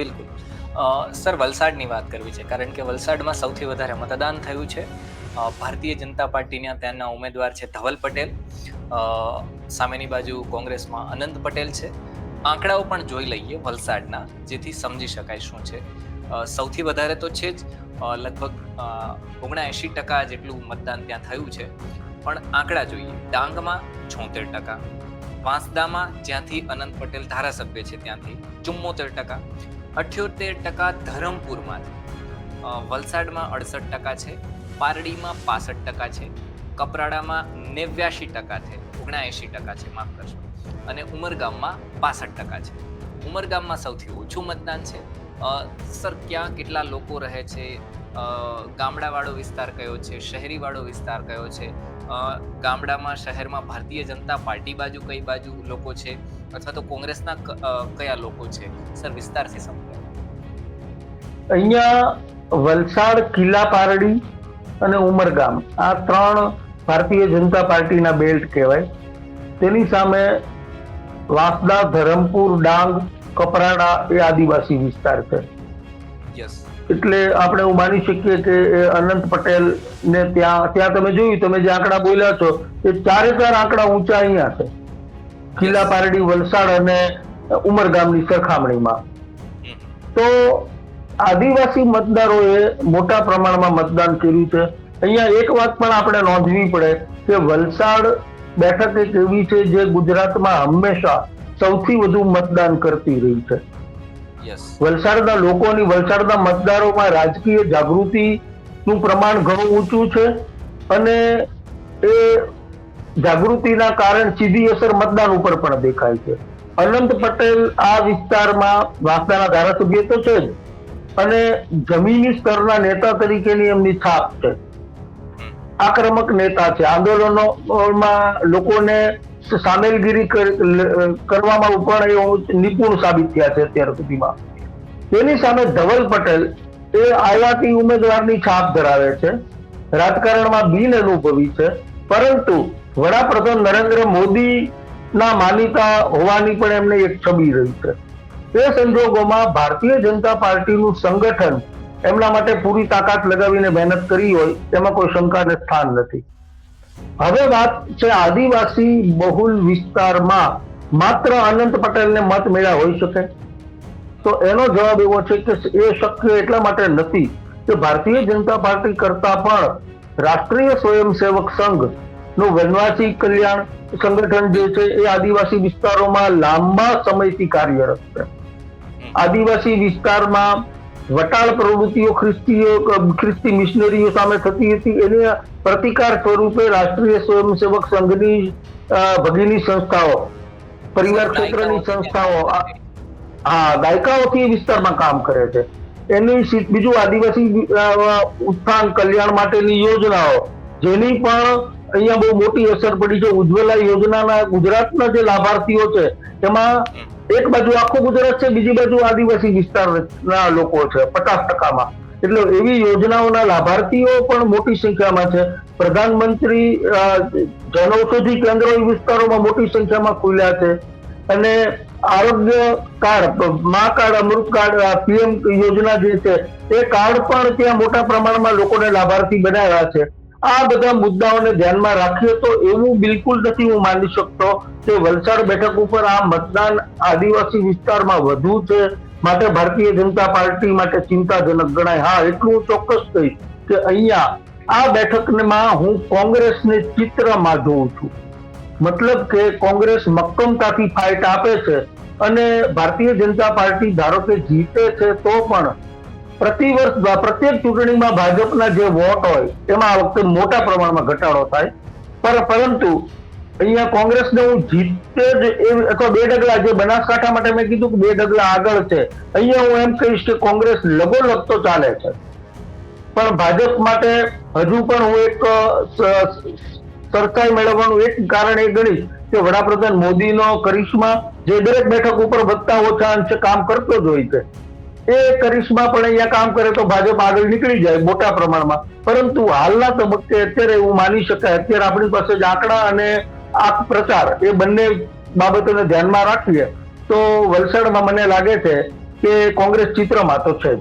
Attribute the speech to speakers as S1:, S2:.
S1: બિલકુલ. સર, વલસાડની વાત કરવી છે, કારણ કે વલસાડમાં સૌથી વધારે મતદાન થયું છે. ભારતીય જનતા પાર્ટીના ત્યાંના ઉમેદવાર છે ધવલ પટેલ. સામેની બાજુ કોંગ્રેસમાં અનંત પટેલ છે. આંકડાઓ પણ જોઈ લઈએ વલસાડના, જેથી સમજી શકાય શું છે. સૌથી વધારે તો છે જ લગભગ ઓગણએંશી ટકા જેટલું મતદાન ત્યાં થયું છે. પણ આંકડા જોઈએ, ડાંગમાં છોતેર ટકા વાંસદામાં જ્યાંથી અનંત પટેલ ધારાસભ્ય છે ત્યાંથી ચુમ્મોતેર ટકા, અઠ્યોતેર ટકા ધરમપુરમાંથી વલસાડમાં અડસઠ ટકા છે, પારડીમાં પાસઠ ટકા છે, કપરાડામાં નેવ્યાશી ટકા છે ઓગણએંશી ટકા છે, માફ કરશો. અને ઉમરગામમાં પાસઠ ટકા છે. ઉમરગામમાં સૌથી ઓછું મતદાન છે. સર, ક્યાં કેટલા લોકો રહે છે? ગામડાવાળો વિસ્તાર કયો છે? શહેરીવાળો વિસ્તાર કયો છે? ગામડામાં શહેરમાં ભારતીય જનતા પાર્ટી બાજુ કઈ બાજુ લોકો છે? અથવા તો કોંગ્રેસના કયા લોકો છે? સર વિસ્તારથી સમજાય
S2: અહીંયા વલસાડ કિલ્લા પારડી અને ઉમરગામ. આ ત્રણ ભારતીય જનતા પાર્ટીના બેલ્ટ કહેવાય. તેની સામે વાસદા ધરમપુર ડાંગ કપરાડા એ આદિવાસી વિસ્તાર છે.
S1: યસ.
S2: એટલે આપણે એવું માની શકીએ કે અનંત પટેલ ને ત્યાં ત્યાં તમે જોયું, તમે જે આંકડા બોલ્યા છો, એ ચારે ચાર આંકડા ઊંચા અહીંયા છે. કિલ્લા પારડી વલસાડ અને ઉમરગામની સરખામણીમાં. તો આદિવાસી મતદારોએ મોટા પ્રમાણમાં મતદાન કર્યું છે. અહીંયા એક વાત પણ આપણે નોંધવી પડે કે વલસાડ બેઠક એક એવી છે જે ગુજરાતમાં હંમેશા સૌથી વધુ મતદાન કરતી રહી છે. વલસાડના લોકોની, વલસાડના મતદારોમાં રાજકીય જાગૃતિનું પ્રમાણ ઘણું ઊંચું છે અને એ જાગૃતિના કારણ સીધી અસર મતદાન ઉપર પણ દેખાય છે. અનંત પટેલ આ વિસ્તારમાં વાંસદાના ધારાસભ્ય તો છે જ અને જમીની સ્તરના નેતા તરીકેની એમની છાપ છે. આક્રમક નેતા છે. આંદોલનોમાં લોકોને સામેલગીરી કરવામાં પણ એ નિપુણ સાબિત થયા છે અત્યાર સુધીમાં. તેની સામે ધવલ પટેલ એ આયાતી ઉમેદવારની છાપ ધરાવે છે. રાજકારણમાં બિન અનુભવી છે. પરંતુ વડાપ્રધાન નરેન્દ્ર મોદી ના માનીતા હોવાની પણ એમને એક છબી રહી છે. તે સંજોગોમાં ભારતીય જનતા પાર્ટીનું સંગઠન એમના માટે પૂરી તાકાત લગાવીને મહેનત કરી હોય તેમાં કોઈ શંકાને સ્થાન નથી. હવે વાત છે આદિવાસી બહુલ વિસ્તારમાં માત્ર અનંત પટેલને મત મળ્યા હોઈ શકે. તો એનો જવાબ એવો છે કે એ શક્ય એટલા માટે નથી કે ભારતીય જનતા પાર્ટી કરતા પણ રાષ્ટ્રીય સ્વયંસેવક સંઘનું વનવાસી કલ્યાણ સંગઠન જે છે એ આદિવાસી વિસ્તારોમાં લાંબા સમયથી કાર્યરત છે. આદિવાસી વિસ્તારમાં વટાળ પ્રવૃત્તિઓ ખ્રિસ્તીઓ ખ્રિસ્તી મિશનરીઓ સામે થતી હતી. એને પ્રતિકાર સ્વરૂપે રાષ્ટ્રીય સ્વયંસેવક સંઘની ભગીની સંસ્થાઓ પરિવાર ક્ષેત્રની સંસ્થાઓ હા દાયકાઓથી એ વિસ્તારમાં કામ કરે છે. એની બીજું આદિવાસી ઉત્થાન કલ્યાણ માટેની યોજનાઓ જેની પણ અહીંયા બહુ મોટી અસર પડી છે. ઉજ્જવલા યોજનાના ગુજરાતના જે લાભાર્થીઓ છે એમાં એક બાજુ આખું ગુજરાત છે બીજી બાજુ આદિવાસી વિસ્તારના લોકો છે પચાસ ટકામાં. એટલે એવી યોજનાઓના લાભાર્થીઓ પણ મોટી સંખ્યામાં છે. પ્રધાનમંત્રી અ, જનૌષધિ કેન્દ્રો એ વિસ્તારોમાં મોટી સંખ્યામાં ખુલ્યા છે. અને આરોગ્ય કાર્ડ મા કાર્ડ અમૃત કાર્ડ પીએમ યોજના જે છે એ કાર્ડ પણ ત્યાં મોટા પ્રમાણમાં લોકોને લાભાર્થી બનાવ્યા છે. આ બધા મુદ્દાઓને ધ્યાનમાં રાખીએ તો એવું બિલકુલ નથી હું માની શકતો કે વલસાડ બેઠક ઉપર આ મતદાન આદિવાસી વિસ્તારમાં વધુ છે. માટે ભારતીય જનતા પાર્ટી માટે ચિંતાજનક ગણાય. હા, એટલું હું ચોક્કસ કહીશ કે અહીંયા આ બેઠકમાં હું કોંગ્રેસને ચિત્રમાં જોઉં છું. મતલબ કે કોંગ્રેસ મક્કમતાથી ફાઇટ આપે છે અને ભારતીય જનતા પાર્ટી ધારો કે જીતે છે તો પણ પ્રતિ વર્ષ પ્રત્યેક ચૂંટણીમાં ભાજપના જે વોટ હોય એમાં આ વખતે મોટા પ્રમાણમાં ઘટાડો થાય. પર પરંતુ અહીંયા કોંગ્રેસને હું જીતે જ અથવા બે ડગલા જે બનાસકાંઠા માટે મેં કીધું કે બે ડગલા આગળ છે અહીંયા હું એમ કહીશ કે કોંગ્રેસ લગોલગ તો ચાલે છે. પણ ભાજપ માટે હજુ પણ હું એક અ, સરકાઈ મેળવવાનું એક કારણ એ ગણીશ કે વડાપ્રધાન મોદીનો કરિશ્મા જે દરેક બેઠક ઉપર વધતા ઓછા અંશે કામ કરતો જ હોય છે. એ કરિશ્મા પણ અહીંયા કામ કરે તો ભાજપ આગળ નીકળી જાય મોટા પ્રમાણમાં. પરંતુ હાલના તબક્કે અત્યારે એવું માની શકાય, અત્યારે આપણી પાસે જ આંકડા અને આ પ્રચાર એ બંને બાબતોને ધ્યાનમાં રાખીએ તો વલસાડમાં મને લાગે છે કે કોંગ્રેસ ચિત્રમાં તો છે જ.